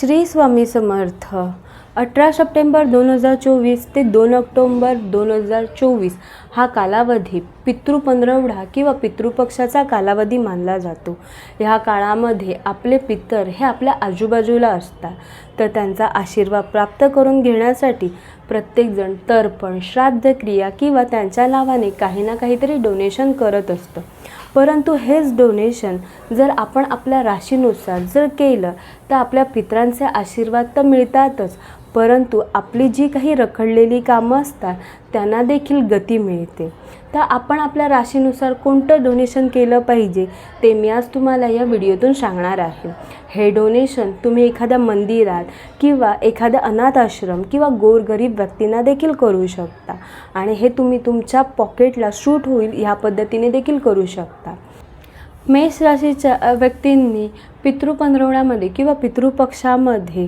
श्री स्वामी समर्थ. अठरा सप्टेंबर दोन हजार चोवीस ते दोन ऑक्टोंबर दोन हजार चोवीस. हा कालावधी पितृपंधरवडा किंवा पितृपक्षाचा कालावधी मानला जातो. ह्या काळामध्ये आपले पितर हे आपल्या आजूबाजूला असतात. तर त्यांचा आशीर्वाद प्राप्त करून घेण्यासाठी प्रत्येकजण तर्पण श्राद्ध क्रिया किंवा त्यांच्या नावाने काही ना काहीतरी डोनेशन करत असतं. परंतु हेच डोनेशन जर आपण आपल्या राशीनुसार जर केलं तर आपल्या पितरांचे आशीर्वाद तर मिळतातच. परंतु आपली जी काही रखडलेली कामं असतात त्यांना देखील गती मिळते. तर आपण आपल्या राशीनुसार कोणतं डोनेशन केलं पाहिजे ते मी आज तुम्हाला या व्हिडिओतून सांगणार आहे. हे डोनेशन तुम्ही एखाद्या मंदिरात किंवा एखाद्या अनाथ आश्रम किंवा गोरगरीब व्यक्तींना देखील करू शकता. आणि हे तुम्ही तुमच्या पॉकेटला सूट होईल ह्या पद्धतीने देखील करू शकता. मेष राशीच्या व्यक्तींनी पितृपंधरवड्यामध्ये किंवा पितृपक्षामध्ये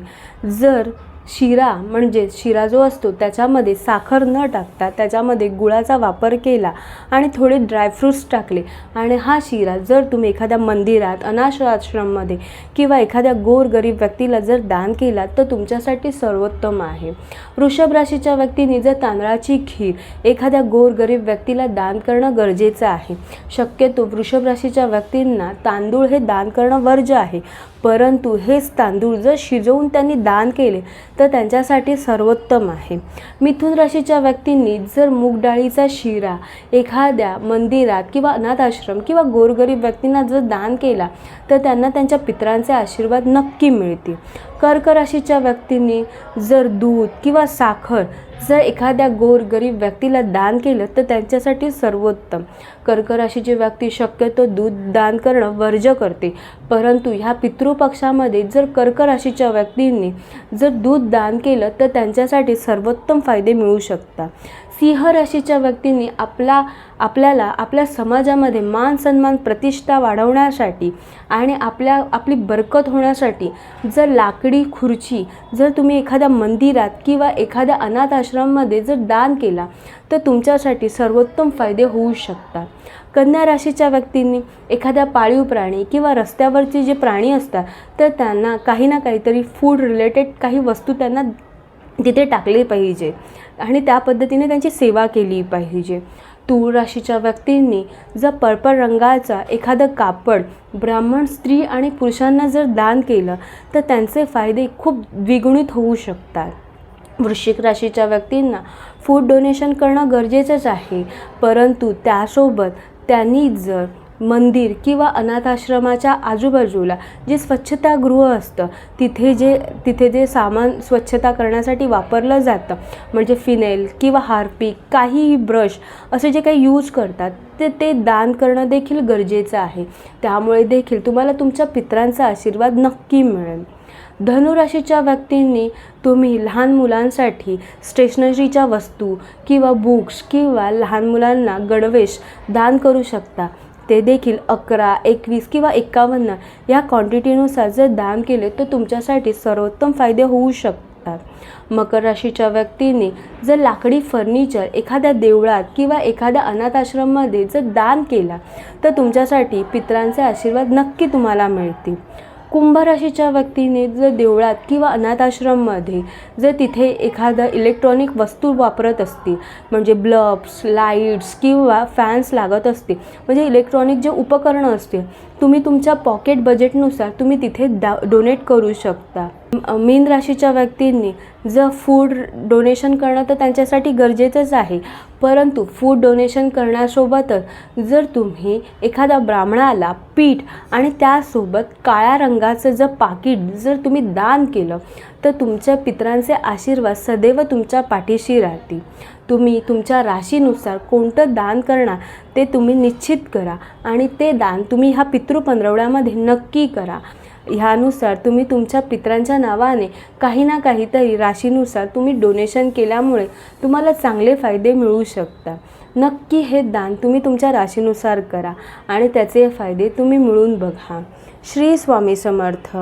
जर शिरा म्हणजे शिरा जो असतो त्याच्यामध्ये साखर न टाकता त्याच्यामध्ये गुळाचा वापर केला आणि थोडे ड्रायफ्रूट्स टाकले. आणि हा शिरा जर तुम्ही एखाद्या मंदिरात अनाथ आश्रममध्ये किंवा एखाद्या गोरगरीब व्यक्तीला जर दान केला तर तुमच्यासाठी सर्वोत्तम आहे. वृषभ राशीच्या व्यक्तीने जर तांदळाची खीर एखाद्या गोरगरीब व्यक्तीला दान करणं गरजेचं आहे. शक्यतो वृषभ राशीच्या व्यक्तींना तांदूळ हे दान करणं वर्ज्य आहे. परंतु हेच तांदूळ जर शिजवून त्यांनी दान केले तर त्यांच्यासाठी सर्वोत्तम आहे. मिथुन राशीच्या व्यक्तींनी जर मूग डाळीचा शिरा एखाद्या मंदिरात किंवा अनाथ आश्रम किंवा गोरगरीब व्यक्तींना जर दान केला तर त्यांना त्यांच्या पितरांचे आशीर्वाद नक्की मिळतील. कर्क राशीच्या व्यक्तींनी जर दूध किंवा साखर जर एखाद्या गोरगरीब व्यक्तीला दान केलं तर त्यांच्यासाठी सर्वोत्तम. कर्क राशीची व्यक्ती शक्यतो दूध दान करणं वर्ज्य करते. परंतु ह्या पितृपक्षामध्ये जर कर्क राशीच्या व्यक्तींनी जर दूध दान केलं तर त्यांच्यासाठी सर्वोत्तम फायदे मिळू शकतात. सिंह राशीच्या व्यक्तींनी आपला आपल्याला आपल्या समाजामध्ये मान सन्मान प्रतिष्ठा वाढवण्यासाठी आणि आपल्या आपली बरकत होण्यासाठी जर लाकडी खुर्ची जर तुम्ही एखाद्या मंदिरात किंवा एखाद्या अनाथ आश्रममध्ये जर दान केला तर तुमच्यासाठी सर्वोत्तम फायदे होऊ शकतात. कन्या राशीच्या व्यक्तींनी एखाद्या पाळीव प्राणी किंवा रस्त्यावरचे जे प्राणी असतात तर त्यांना काही ना काहीतरी फूड रिलेटेड काही वस्तू त्यांना तिथे टाकले पाहिजे. आणि त्या पद्धतीने त्यांची सेवा केली पाहिजे. तूळ राशीच्या व्यक्तींनी जर पर्पल रंगाचा एखादं कापड ब्राह्मण स्त्री आणि पुरुषांना जर दान केलं तर त्यांचे फायदे खूप द्विगुणित होऊ शकतात. वृश्चिक राशीच्या व्यक्तींना फूड डोनेशन करणं गरजेचंच आहे. परंतु त्यासोबत त्यांनी जर मंदिर किंवा अनाथाश्रमाच्या आजूबाजूला जे स्वच्छतागृह असतं तिथे जे तिथे जे सामान स्वच्छता करण्यासाठी वापरलं जातं म्हणजे फिनेल किंवा हार्पिक काहीही ब्रश असे जे काही यूज करतात ते ते दान करणं देखील गरजेचं आहे. त्यामुळे देखील तुम्हाला तुमच्या पित्रांचा आशीर्वाद नक्की मिळेल. धनुराशीच्या व्यक्तींनी तुम्ही लहान मुलांसाठी स्टेशनरीच्या वस्तू किंवा बुक्स किंवा लहान मुलांना गणवेश दान करू शकता. ते देखील अकरा एकवीस किंवा एकावन्न या क्वांटिटीनुसार जर दान केले तर तुमच्यासाठी सर्वोत्तम फायदे होऊ शकतात. मकर राशीच्या व्यक्तीने जर लाकडी फर्निचर एखाद्या देवळात किंवा एखाद्या अनाथ आश्रममध्ये जर दान केला तर तुमच्यासाठी पितरांचे आशीर्वाद नक्की तुम्हाला मिळतील. कुंभ राशीच्या व्यक्तीने जर देवळात किंवा अनाथाश्रममध्ये जर तिथे एखादं इलेक्ट्रॉनिक वस्तू वापरत असतील म्हणजे ब्लब्स लाईट्स किंवा फॅन्स लागत असतील म्हणजे इलेक्ट्रॉनिक जे उपकरणं असतील तुम्ही तुमच्या पॉकेट बजेटनुसार तुम्ही तिथे दा डोनेट करू शकता. मीन राशीच्या व्यक्तींनी जर फूड डोनेशन करणं तर त्यांच्यासाठी गरजेचंच आहे. परंतु फूड डोनेशन करण्यासोबतच जर तुम्ही एखाद्या ब्राह्मणाला पीठ आणि त्यासोबत काळ्या रंगाचं जर पाकिट जर तुम्ही दान केलं तर तुमच्या पितरांचे आशीर्वाद सदैव तुमच्या पाठीशी राहतील. तुम्ही तुमच्या राशीनुसार कोणतं दान करणार ते तुम्ही निश्चित करा आणि ते दान तुम्ही ह्या पितृपंधरवड्यामध्ये नक्की करा. ह्यानुसार तुम्ही तुमच्या पितरांच्या नावाने काही ना काहीतरी राशीनुसार तुम्ही डोनेशन केल्यामुळे तुम्हाला चांगले फायदे मिळू शकतात. नक्की हे दान तुम्ही तुमच्या राशीनुसार करा आणि त्याचे फायदे तुम्ही मिळून बघा. श्री स्वामी समर्थ.